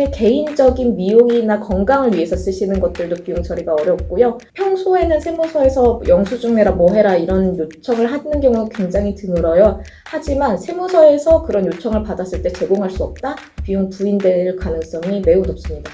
이렇게 개인적인 미용이나 건강을 위해서 쓰시는 것들도 비용 처리가 어렵고요. 평소에는 세무서에서 영수증 내라 뭐 해라 이런 요청을 하는 경우가 굉장히 드물어요. 하지만 세무서에서 그런 요청을 받았을 때 제공할 수 없다? 비용 부인될 가능성이 매우 높습니다.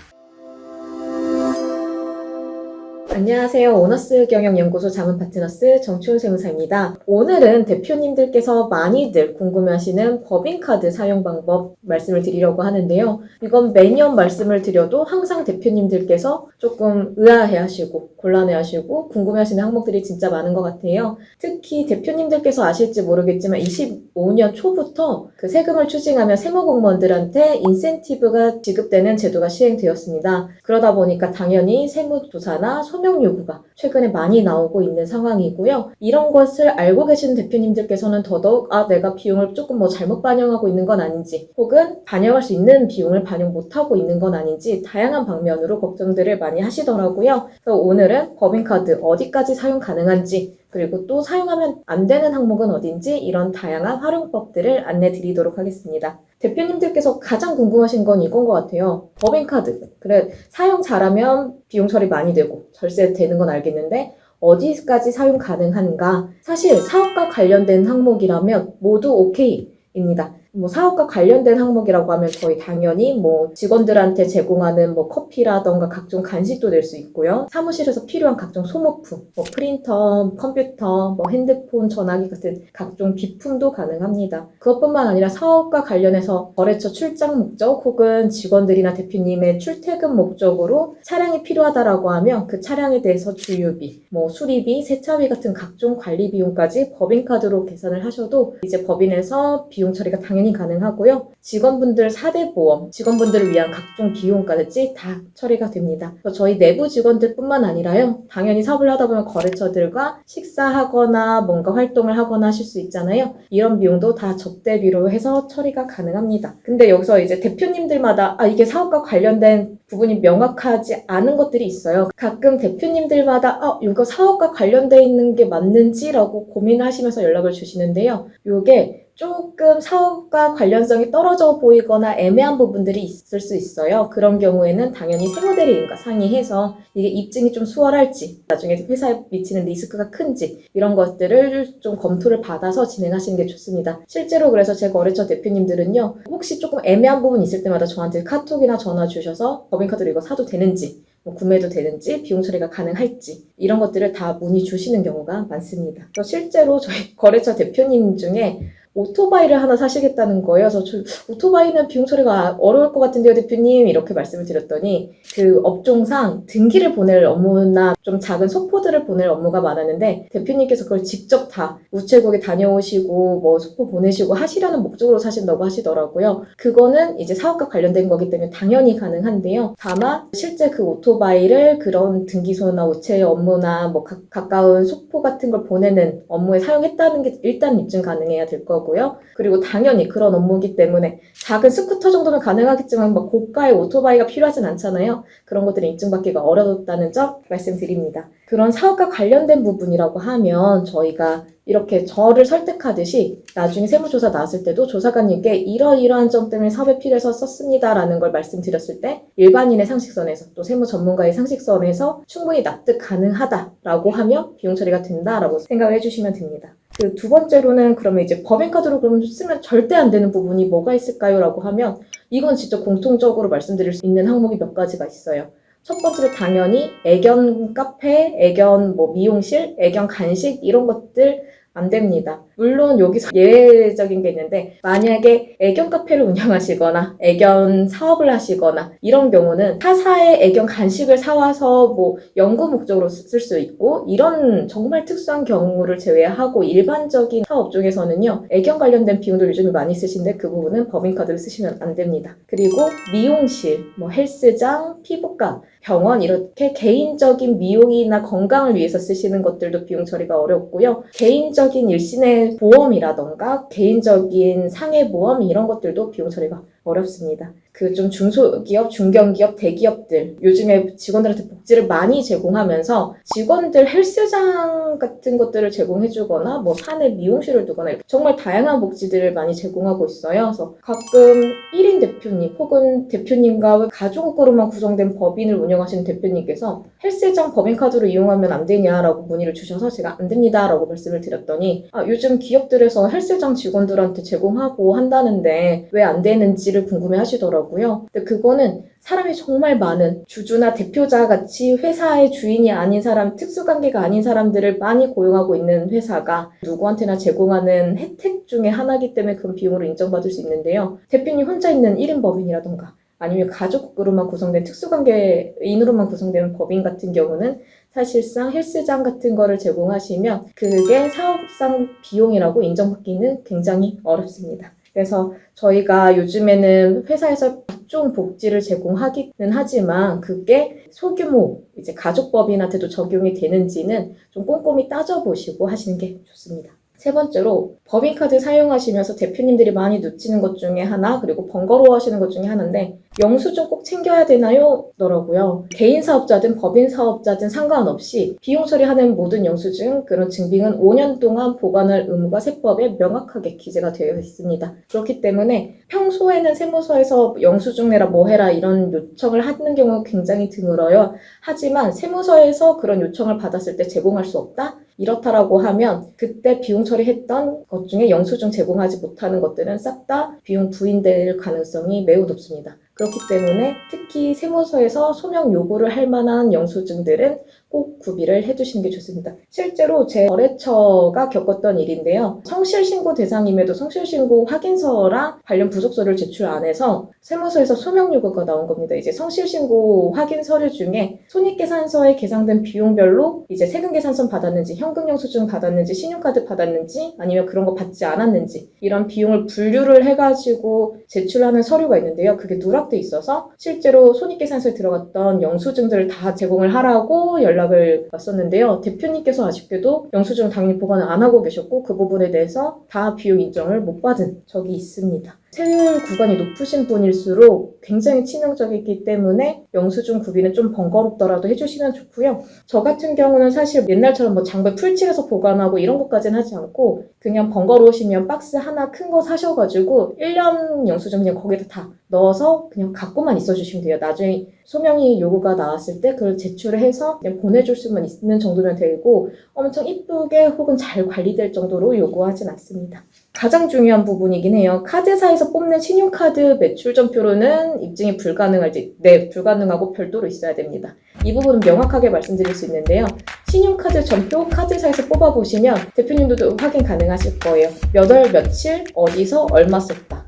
안녕하세요. 오너스 경영연구소 자문 파트너스 정치훈 세무사입니다. 오늘은 대표님들께서 많이들 궁금해하시는 법인카드 사용 방법 말씀을 드리려고 하는데요. 이건 매년 말씀을 드려도 항상 대표님들께서 조금 의아해 하시고 곤란해 하시고 궁금해 하시는 항목들이 진짜 많은 것 같아요. 특히 대표님들께서 아실지 모르겠지만 25년 초부터 그 세금을 추징하며 세무공무원들한테 인센티브가 지급되는 제도가 시행되었습니다. 그러다 보니까 당연히 세무조사나 소명 요구가 최근에 많이 나오고 있는 상황이고요. 이런 것을 알고 계시는 대표님들께서는 더더욱 아 내가 비용을 조금 뭐 잘못 반영하고 있는 건 아닌지 혹은 반영할 수 있는 비용을 반영 못하고 있는 건 아닌지 다양한 방면으로 걱정들을 많이 하시더라고요. 그래서 오늘은 법인카드 어디까지 사용 가능한지 그리고 또 사용하면 안 되는 항목은 어딘지 이런 다양한 활용법들을 안내 드리도록 하겠습니다. 대표님들께서 가장 궁금하신 건 이건 것 같아요. 법인카드. 그래, 사용 잘하면 비용 처리 많이 되고 절세 되는 건 알겠는데 어디까지 사용 가능한가? 사실 사업과 관련된 항목이라면 모두 오케이입니다. 뭐 사업과 관련된 항목이라고 하면 저희 당연히 뭐 직원들한테 제공하는 뭐 커피라던가 각종 간식도 낼수 있고요. 사무실에서 필요한 각종 소모품, 뭐 프린터, 컴퓨터, 뭐 핸드폰, 전화기 같은 각종 비품도 가능합니다. 그것뿐만 아니라 사업과 관련해서 거래처 출장 목적 혹은 직원들이나 대표님의 출퇴근 목적으로 차량이 필요하다라고 하면 그 차량에 대해서 주유비, 뭐 수리비, 세차비 같은 각종 관리 비용까지 법인카드로 계산을 하셔도 이제 법인에서 비용 처리가 당연히 가능하고요. 직원분들 4대 보험, 직원분들을 위한 각종 비용까지 다 처리가 됩니다. 저희 내부 직원들뿐만 아니라요. 당연히 사업을 하다 보면 거래처들과 식사하거나 뭔가 활동을 하거나 하실 수 있잖아요. 이런 비용도 다 접대비로 해서 처리가 가능합니다. 근데 여기서 이제 대표님들마다 아 이게 사업과 관련된 부분이 명확하지 않은 것들이 있어요. 가끔 대표님들마다 아 이거 사업과 관련돼 있는 게 맞는지라고 고민하시면서 연락을 주시는데요. 이게 조금 사업과 관련성이 떨어져 보이거나 애매한 부분들이 있을 수 있어요. 그런 경우에는 당연히 세무대리인과 상의해서 이게 입증이 좀 수월할지, 나중에 회사에 미치는 리스크가 큰지 이런 것들을 좀 검토를 받아서 진행하시는 게 좋습니다. 실제로 그래서 제 거래처 대표님들은요, 혹시 조금 애매한 부분 있을 때마다 저한테 카톡이나 전화 주셔서 법인카드로 이거 사도 되는지 뭐 구매도 되는지 비용 처리가 가능할지 이런 것들을 다 문의 주시는 경우가 많습니다. 실제로 저희 거래처 대표님 중에 오토바이를 하나 사시겠다는 거예요. 그래서 저 오토바이는 비용 처리가 어려울 것 같은데요, 대표님 이렇게 말씀을 드렸더니 그 업종상 등기를 보낼 업무나 좀 작은 소포들을 보낼 업무가 많았는데 대표님께서 그걸 직접 다 우체국에 다녀오시고 뭐 소포 보내시고 하시려는 목적으로 사신다고 하시더라고요. 그거는 이제 사업과 관련된 거기 때문에 당연히 가능한데요. 다만 실제 그 오토바이를 그런 등기소나 우체 업무나 뭐 가, 가까운 소포 같은 걸 보내는 업무에 사용했다는 게 일단 입증 가능해야 될 거고 거고요. 그리고 당연히 그런 업무이기 때문에 작은 스쿠터 정도는 가능하겠지만 막 고가의 오토바이가 필요하진 않잖아요. 그런 것들은 입증받기가 어렵다는 점 말씀드립니다. 그런 사업과 관련된 부분이라고 하면 저희가 이렇게 저를 설득하듯이 나중에 세무조사 나왔을 때도 조사관님께 이러이러한 점 때문에 사업에 필요해서 썼습니다라는 걸 말씀드렸을 때 일반인의 상식선에서 또 세무 전문가의 상식선에서 충분히 납득 가능하다라고 하면 비용 처리가 된다라고 생각을 해주시면 됩니다. 그 두 번째로는 그러면 이제 법인카드로 그럼 쓰면 절대 안 되는 부분이 뭐가 있을까요? 라고 하면 이건 진짜 공통적으로 말씀드릴 수 있는 항목이 몇 가지가 있어요. 첫 번째로 당연히 애견 카페, 애견 뭐 미용실, 애견 간식 이런 것들 안 됩니다. 물론 여기서 예외적인 게 있는데 만약에 애견 카페를 운영하시거나 애견 사업을 하시거나 이런 경우는 타사의 애견 간식을 사와서 뭐 연구 목적으로 쓸 수 있고 이런 정말 특수한 경우를 제외하고 일반적인 사업 중에서는요 애견 관련된 비용도 요즘에 많이 쓰시는데 그 부분은 법인카드를 쓰시면 안 됩니다. 그리고 미용실, 뭐 헬스장, 피부과 병원 이렇게 개인적인 미용이나 건강을 위해서 쓰시는 것들도 비용 처리가 어렵고요. 개인적인 일신의 보험이라던가 개인적인 상해 보험 이런 것들도 비용 처리가 어렵습니다. 그 좀 중소기업, 중견기업, 대기업들 요즘에 직원들한테 복지를 많이 제공하면서 직원들 헬스장 같은 것들을 제공해주거나 뭐 사내 미용실을 두거나 이렇게 정말 다양한 복지들을 많이 제공하고 있어요. 그래서 가끔 1인 대표님 혹은 대표님과 가족으로만 구성된 법인을 운영하시는 대표님께서 헬스장 법인카드로 이용하면 안 되냐라고 문의를 주셔서 제가 안 됩니다라고 말씀을 드렸더니 아, 요즘 기업들에서 헬스장 직원들한테 제공하고 한다는데 왜 안 되는지를 궁금해 하시더라고요. 근데 그거는 사람이 정말 많은 주주나 대표자 같이 회사의 주인이 아닌 사람, 특수관계가 아닌 사람들을 많이 고용하고 있는 회사가 누구한테나 제공하는 혜택 중에 하나이기 때문에 그런 비용으로 인정받을 수 있는데요. 대표님 혼자 있는 1인 법인이라던가 아니면 가족으로만 구성된 특수관계인으로만 구성되는 법인 같은 경우는 사실상 헬스장 같은 거를 제공하시면 그게 사업상 비용이라고 인정받기는 굉장히 어렵습니다. 그래서 저희가 요즘에는 회사에서 각종 복지를 제공하기는 하지만 그게 소규모 이제 가족법인한테도 적용이 되는지는 좀 꼼꼼히 따져보시고 하시는 게 좋습니다. 세 번째로 법인카드 사용하시면서 대표님들이 많이 놓치는 것 중에 하나 그리고 번거로워 하시는 것 중에 하나인데 영수증 꼭 챙겨야 되나요? 더라고요. 개인 사업자든 법인 사업자든 상관없이 비용 처리하는 모든 영수증 그런 증빙은 5년 동안 보관할 의무가 세법에 명확하게 기재가 되어 있습니다. 그렇기 때문에 평소에는 세무서에서 영수증 내라 뭐 해라 이런 요청을 하는 경우가 굉장히 드물어요. 하지만 세무서에서 그런 요청을 받았을 때 제공할 수 없다? 이렇다라고 하면 그때 비용 처리했던 것 중에 영수증 제공하지 못하는 것들은 싹 다 비용 부인될 가능성이 매우 높습니다. 그렇기 때문에 특히 세무서에서 소명 요구를 할 만한 영수증들은 꼭 구비를 해두시는 게 좋습니다. 실제로 제 거래처가 겪었던 일인데요. 성실신고 대상임에도 성실신고 확인서랑 관련 부속서를 제출 안 해서 세무서에서 소명 요구가 나온 겁니다. 이제 성실신고 확인 서류 중에 손익계산서에 계상된 비용별로 이제 세금계산서 받았는지, 현금영수증 받았는지, 신용카드 받았는지, 아니면 그런 거 받지 않았는지 이런 비용을 분류를 해가지고 제출하는 서류가 있는데요. 그게 누락돼 있어서 실제로 손익계산서에 들어갔던 영수증들을 다 제공을 하라고 연 락을 왔었는데요. 대표님께서 아쉽게도 영수증 당연히 보관을 안 하고 계셨고 그 부분에 대해서 다 비용 인정을 못 받은 적이 있습니다. 세율 구간이 높으신 분일수록 굉장히 치명적이기 때문에 영수증 구비는 좀 번거롭더라도 해주시면 좋고요. 저 같은 경우는 사실 옛날처럼 뭐 장부에 풀칠해서 보관하고 이런 것까지는 하지 않고 그냥 번거로우시면 박스 하나 큰 거 사셔가지고 1년 영수증 그냥 거기다 다 넣어서 그냥 갖고만 있어주시면 돼요. 나중에 소명이 요구가 나왔을 때 그걸 제출을 해서 그냥 보내줄 수만 있는 정도면 되고 엄청 이쁘게 혹은 잘 관리될 정도로 요구하진 않습니다. 가장 중요한 부분이긴 해요. 카드사에서 뽑는 신용카드 매출 전표로는 입증이 불가능할지, 네, 불가능하고 별도로 있어야 됩니다. 이 부분은 명확하게 말씀드릴 수 있는데요. 신용카드 전표 카드사에서 뽑아보시면 대표님들도 확인 가능하실 거예요. 몇 월 며칠, 어디서, 얼마 썼다.